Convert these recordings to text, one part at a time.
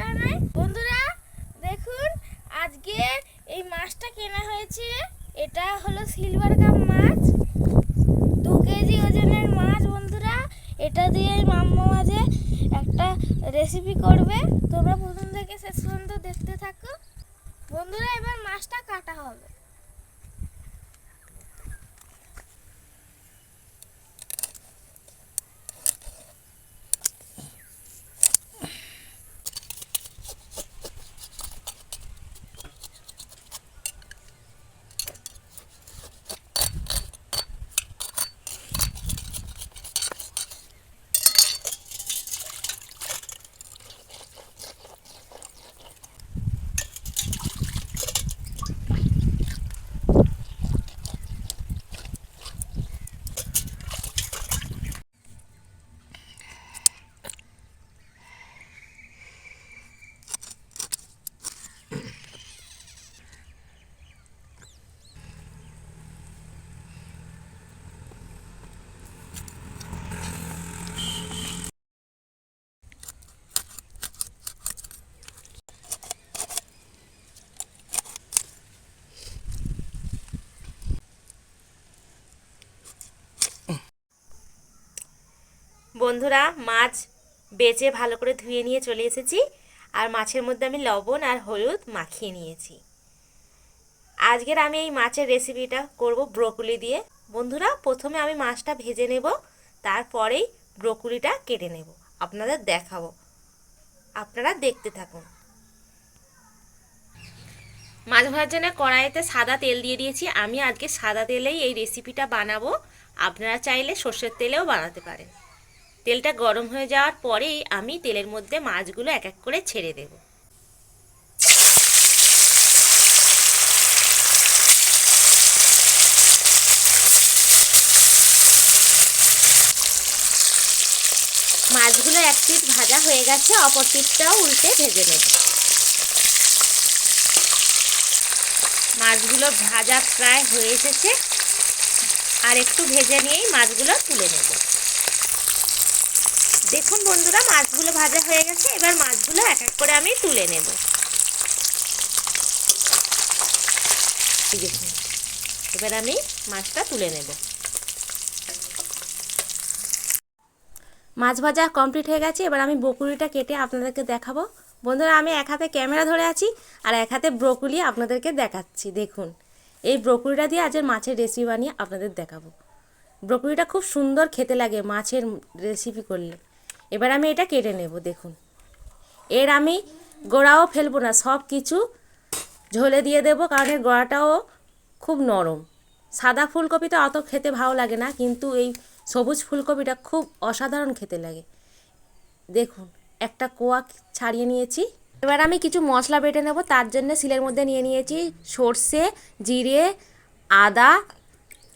জানাই বন্ধুরা, দেখুন, আজকে এই মাছটা কেনা হয়েছে। এটা হলো সিলভার কাপ মাছ। দু কেজি ওজনের মাছ, বন্ধুরা। এটা দিয়ে এই মাম্মা মাঝে একটা রেসিপি করবে। তোমরা প্রথম থেকে শেষ পর্যন্ত দেখতে থাকো। বন্ধুরা, এবার মাছটা কাটা হবে। বন্ধুরা, মাছ বেচে ভালো করে ধুয়ে নিয়ে চলে এসেছি। আর মাছের মধ্যে আমি লবণ আর হলুদ মাখিয়ে নিয়েছি। আজকের আমি এই মাছের রেসিপিটা করব ব্রোকলি দিয়ে। বন্ধুরা, প্রথমে আমি মাছটা ভেজে নেব, তারপরেই ব্রোকলিটা কেটে নেব। আপনাদের দেখাবো। আপনারা দেখতে থাকুন। মাছ ভাজার জন্য কড়াইতে সাদা তেল দিয়ে দিয়েছি। আমি আজকে সাদা তেলেই এই রেসিপিটা বানাবো। আপনারা চাইলে সর্ষের তেলেও বানাতে পারেন। তেলটা গরম হয়ে যাওয়ার পরেই আমি তেলের মধ্যে মাছগুলো এক এক করে ছেড়ে দেব। মাছগুলো এক পিঠ ভাজা হয়ে গেছে, অপর পিঠটাও উল্টে ভেজে নেব। মাছগুলো ভাজা প্রায় হয়ে এসেছে। আর একটু ভেজে নিয়েই মাছগুলো তুলে নেব। দেখুন বন্ধুরা, মাছগুলো ভাজা হয়ে গেছে। এবার মাছগুলো এক এক করে আমি তুলে নেব। এবার আমি মাছটা তুলে নেব। মাছ ভাজা কমপ্লিট হয়ে গেছে। এবার আমি বকুলিটা কেটে আপনাদেরকে দেখাবো। বন্ধুরা, আমি এক হাতে ক্যামেরা ধরে আছি আর এক হাতে ব্রকুলি আপনাদেরকে দেখাচ্ছি। দেখুন, এই ব্রকুলিটা দিয়ে আজের মাছের রেসিপি বানিয়ে আপনাদের দেখাবো। ব্রকুলিটা খুব সুন্দর খেতে লাগে মাছের রেসিপি করলে। এবার আমি এটা কেটে নেব, দেখুন। এর আমি গোড়াও ফেলব না, সব কিছু ঝোলে দিয়ে দেব, কারণ এর গোড়াটাও খুব নরম। সাদা ফুলকপিটা অত খেতে ভালো লাগে না, কিন্তু এই সবুজ ফুলকপিটা খুব অসাধারণ খেতে লাগে। দেখুন, একটা কোয়া ছাড়িয়ে নিয়েছি। এবার আমি কিছু মশলা বেটে নেব, তার জন্য সিলের মধ্যে নিয়ে নিয়েছি সর্ষে, জিরে, আদা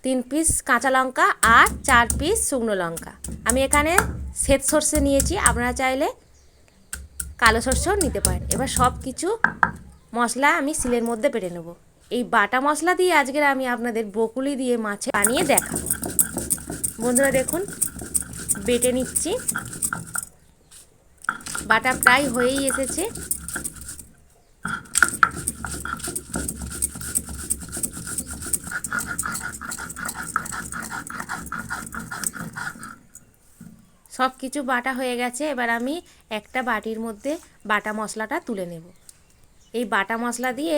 তিন পিস কাঁচা লঙ্কা আর চার পিস শুকনো লঙ্কা। আমি এখানে শ্বেত সর্ষে নিয়েছি, আপনারা চাইলে কালো সর্ষেও নিতে পারেন। এবার সব কিছু মশলা আমি সিলের মধ্যে পেটে নেব। এই বাটা মশলা দিয়ে আজকের আমি আপনাদের বকুলি দিয়ে মাছে বানিয়ে দেখাবো। বন্ধুরা দেখুন, বেটে নিচ্ছি। বাটা প্রায় হয়েই এসেছে। সব কিছু বাটা হয়ে গেছে, এবার আমি একটা বাটির মধ্যে বাটা মশলাটা তুলে নেব। এই বাটা মশলা দিয়ে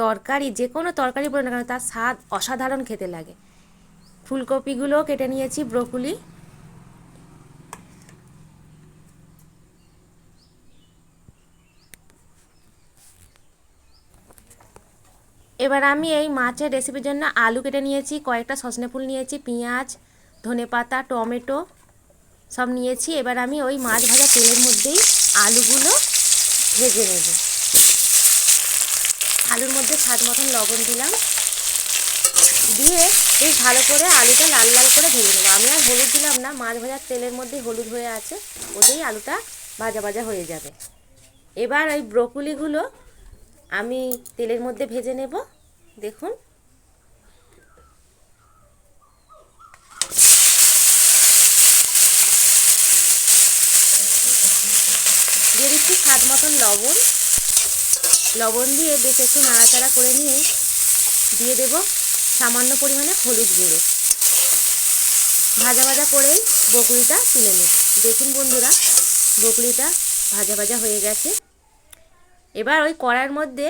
তরকারি, যে কোনো তরকারি বলে না কেন, তার স্বাদ অসাধারণ খেতে লাগে। ফুলকপিগুলো কেটে নিয়েছি, ব্রকুলি। এবার আমি এই মাছের রেসিপির জন্য আলু কেটে নিয়েছি, কয়েকটা সজনে ফুল নিয়েছি, পেঁয়াজ, ধনেপাতা, টমেটো। সব নিয়েছি। এবার আমি ওই মাছ ভাজা তেলের মধ্যেই আলুগুলো ভেজে নেব। আলুর মধ্যে স্বাদ মতন লবণ দিলাম। দিয়ে বেশ ভালো করে আলুটা লাল লাল করে ভেজে নেব। আমি আর হলুদ দিলাম না, মাছ ভাজার তেলের মধ্যে হলুদ হয়ে আছে, ওতেই আলুটা ভাজা ভাজা হয়ে যাবে। এবার ওই ব্রকুলিগুলো আমি তেলের মধ্যে ভেজে নেব। দেখুন দিয়ে দিচ্ছি স্বাদ মতন লবণ। লবণ দিয়ে বেশ একটু নাড়াচাড়া করে নিয়ে দিয়ে দেব সামান্য পরিমাণে হলুদ গুঁড়ো। ভাজা ভাজা করেই বকুড়িটা তুলে নেব দেখুন বন্ধুরা বকুড়িটা ভাজা ভাজা হয়ে গেছে। এবার ওই কড়াইয়ের মধ্যে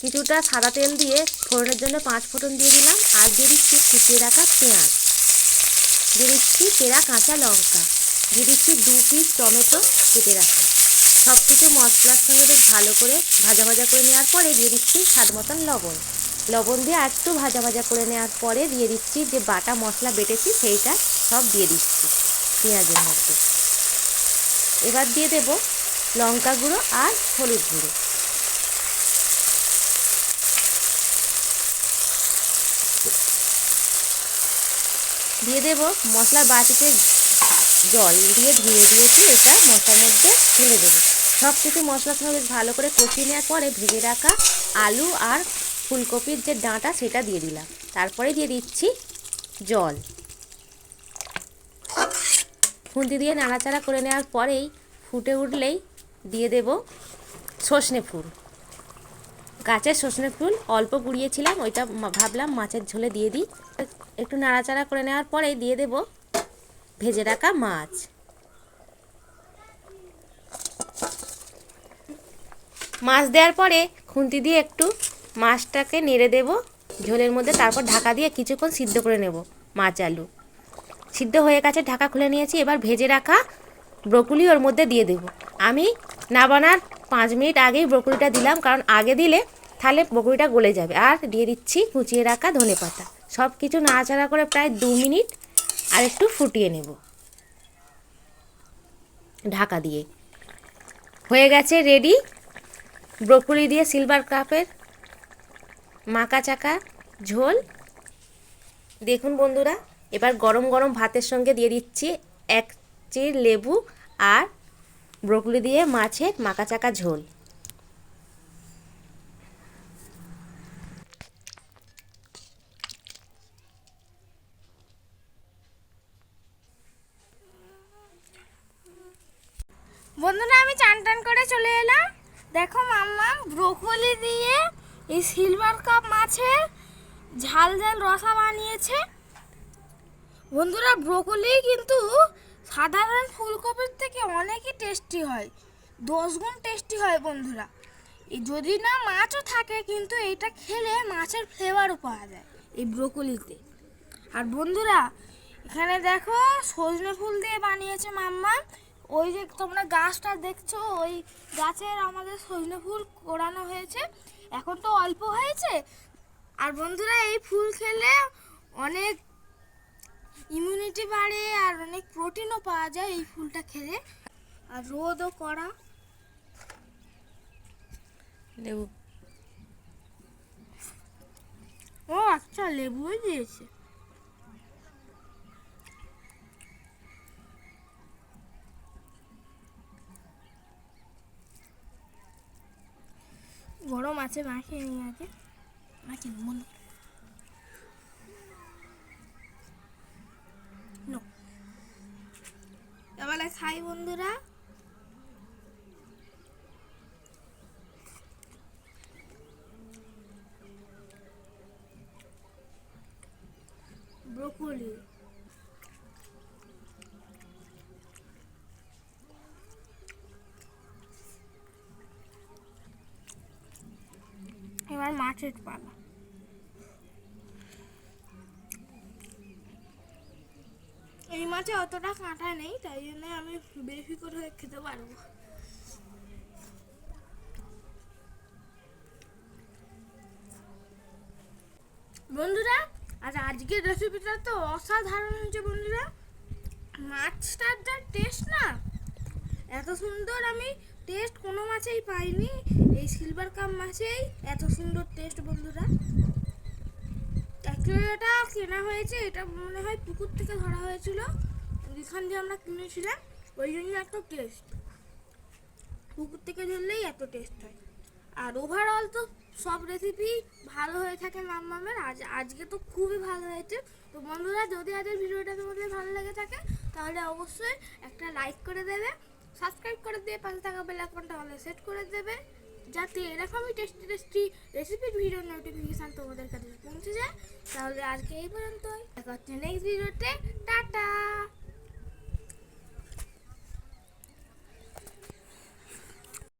কিছুটা সাদা তেল দিয়ে ফোড়নের জন্য পাঁচ ফোড়ন দিয়ে দিলাম আর দিয়ে দিচ্ছি কুচিয়ে রাখা পেঁয়াজ। দিয়ে দিচ্ছি চেরা কাঁচা লঙ্কা। দিয়ে দিচ্ছি দু পিস টমেটো কেটে রাখা। সব কিছু মশলার সঙ্গে বেশ ভালো করে ভাজা ভাজা করে নেওয়ার পরে দিয়ে দিচ্ছি স্বাদ মতন লবণ। লবণ দিয়ে আর একটু ভাজা ভাজা করে নেওয়ার পরে দিয়ে দিচ্ছি যে বাটা মশলা বেটেছি সেইটা সব দিয়ে দিচ্ছি পেঁয়াজের মধ্যে। এবার দিয়ে দেব লঙ্কা গুঁড়ো আর হলুদ গুঁড়ো। দিয়ে দেব মশলার বাটিতে জল দিয়ে ধুয়ে দিয়েছি এটা মশলার মধ্যে ঢেলে দেবো। সব কিছু মশলার সঙ্গে বেশ ভালো করে কষিয়ে নেওয়ার পরে ভেজে রাখা আলু আর ফুলকপির যে ডাঁটা সেটা দিয়ে দিলাম। তারপরে দিয়ে দিচ্ছি জল। খুন্তি দিয়ে নাড়াচাড়া করে নেওয়ার পরেই ফুটে উঠলেই দিয়ে দেব সর্ষে ফুল। গাছের সর্ষে ফুল অল্প গুঁড়িয়েছিলাম ওইটা ভাবলাম মাছের ঝোলে দিয়ে দিই। একটু নাড়াচাড়া করে নেওয়ার পরেই দিয়ে দেব ভেজে রাখা মাছ। মাছ দেওয়ার পরে খুন্তি দিয়ে একটু মাছটাকে নেড়ে দেব, ঝোলের মধ্যে, তারপর ঢাকা দিয়ে কিছুক্ষণ সিদ্ধ করে নেব মাছ আলু। সিদ্ধ হয়ে গেছে, ঢাকা খুলে নিয়েছি, এবার ভেজে রাখা ব্রকুলি ওর মধ্যে দিয়ে দেব। আমি নাবানার পাঁচ মিনিট আগেই ব্রকুলিটা দিলাম, কারণ আগে দিলে তাহলে ব্রকুলিটা গলে যাবে। আর দিয়ে দিচ্ছি কুচিয়ে রাখা ধনে পাতা। সব কিছু নাড়াচাড়া করে প্রায় দু মিনিট আর একটু ফুটিয়ে নেব। ঢাকা দিয়ে। হয়ে গেছে রেডি। ব্রকুলি দিয়ে সিলভার কাপের মাকা চাকা ঝোল। দেখুন বন্ধুরা, এবার গরম গরম ভাতের সঙ্গে দিয়ে দিচ্ছি এক চির লেবু আর ব্রকুলি দিয়ে মাছের মাকা চাকা ঝোল। বন্ধুরা, আমি চান টান করে চলে এলাম। দেখো মাম্মা, ব্রোকলি দিয়ে এই সিলভার কাপ মাছের ঝাল ঝাল রসা বানিয়েছে। বন্ধুরা, ব্রোকলি কিন্তু সাধারণ ফুলকপির থেকে অনেকই টেস্টি হয়। দশ গুণ টেস্টি হয় বন্ধুরা। যদি না মাছও থাকে, কিন্তু এটা খেলে মাছের ফ্লেভারও পাওয়া যায় এই ব্রোকলিতে। আর বন্ধুরা, এখানে দেখো সজনে ফুল দিয়ে বানিয়েছে মাম্মা। ওই যে তোমরা গাছটা দেখছ ওই গাছের আমাদের সজনে ফুল কোড়ানো হয়েছে। এখন তো অল্প হয়েছে। আর বন্ধুরা এই ফুল খেলে অনেক ইমিউনিটি বাড়ে আর অনেক প্রোটিনও পাওয়া যায় এই ফুলটা খেলে। আর রোদও করা। লেবু। ও আচ্ছা লেবুই দিয়েছে। আছে মাখিয়ে নিয়ে আগে মাকে মন না। তাহলে খাই বন্ধুরা ব্রোকলি এবার মাছের পালা। এই মাছে অতটা কাঁটা নেই, তাই জন্য আমি বেশি করে খেতে পারব। বন্ধুরা আর আজকের রেসিপিটা তো অসাধারণ হয়েছে বন্ধুরা। মাছটার যা টেস্ট না, এত সুন্দর আমি টেস্ট কোনো মাছেই পাইনি। এই সিলভার কাপ মাছেই এত সুন্দর টেস্ট বন্ধুরা। অ্যাকচুয়ালি এটা কেনা হয়েছে, এটা মনে হয় পুকুর থেকে ধরা হয়েছিল। যেখান দিয়ে আমরা কিনেছিলাম, ওই জন্য এত টেস্ট। পুকুর থেকে ধরলেই এত টেস্ট হয়। আর ওভারঅল তো সব রেসিপি ভালো হয়ে থাকে মাম্মামের। আজ, আজকে তো খুবই ভালো হয়েছে। তো বন্ধুরা, যদি আজকের ভিডিওটা তোমাদের ভালো লেগে থাকে, তাহলে অবশ্যই একটা লাইক করে দেবে। সাবস্ক্রাইব করে দিয়ে পাশে থাকা বেল আইকনটা অল সেট করে দেবে, যাতে এরকমই টেস্টি টেস্টি রেসিপির ভিডিও নোটিফিকেশন তোমাদের কাছে পৌঁছে যায়। তাহলে আজকে এই পর্যন্তই। দেখা হচ্ছে নেক্সট ভিডিওতে টাটা!